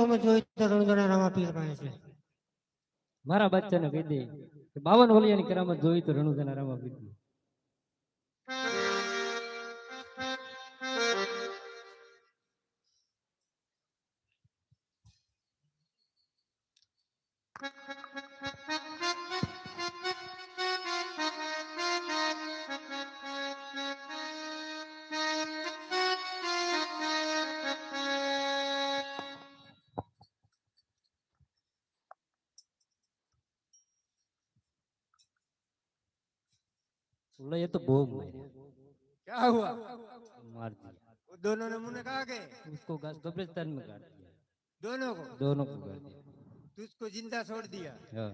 કેરામત જોઈ તો પીર છે. મારા બચ્ચાને કહી દે કે બાવન હોલિયાની કરામત જોઈ તો રણુજાના રામા પીરની बोला ये तो बो मारे क्या हुआ मार दिया वो दोनों नमूने कहा गए उसको गा- कब्रिस्तान में गाड़ दिया दोनों को दोनों को गाड़ दिया तुझको जिंदा छोड़ दिया હા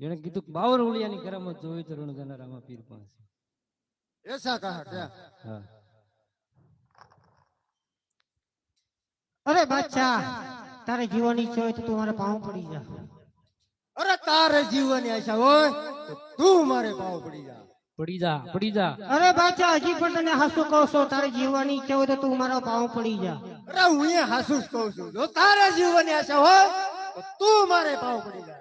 એને કીધું કે બાવન હોલિયાની કરામત જોઈ તો રણુજાના રામા પીર પાસે ऐसा कहा क्या હા અરે બાદશાહ તારે જીવવાની ઈચ્છા હોય તો તું મારા પાઉં પડી જા અરે તારે જીવવાની આશા હોય તો તું મારે ભાવ પડી જા. પડી જા પડી જા. અરે બાચા હજી પણ તને હાસુ કહો છો તારે જીવવાની ઈચ્છા હોય તો તું મારો ભાવ પડી જા. અરે હું એ હાસુ જ કહું છું. જો તારે જીવવાની આશા હોય તો તું મારે ભાવ પડી જા.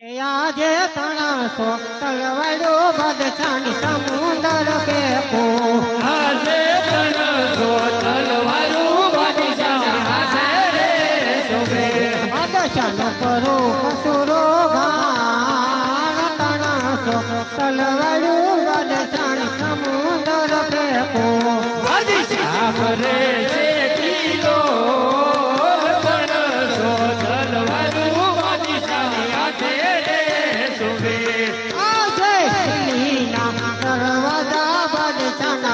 આજે તણા સો તલવાડો બદશાની સમુદર કે કો આજે તણા સો તલવાડો બદશાની હાજરે સોબે બદશાનો કરો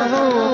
ચાલો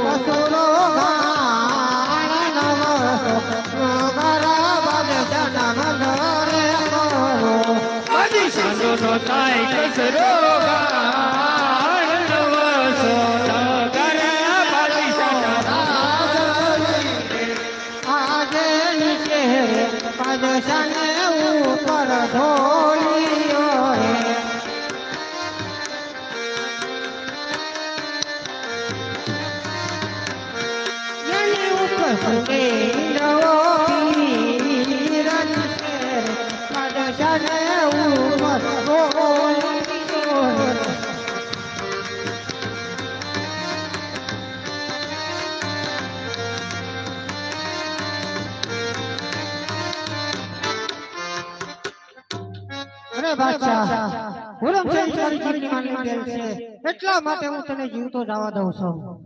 બાદશાહ હુરમ છે તારી જીવની માની છે એટલા માટે હું તને જીવતો જવા દઉં છું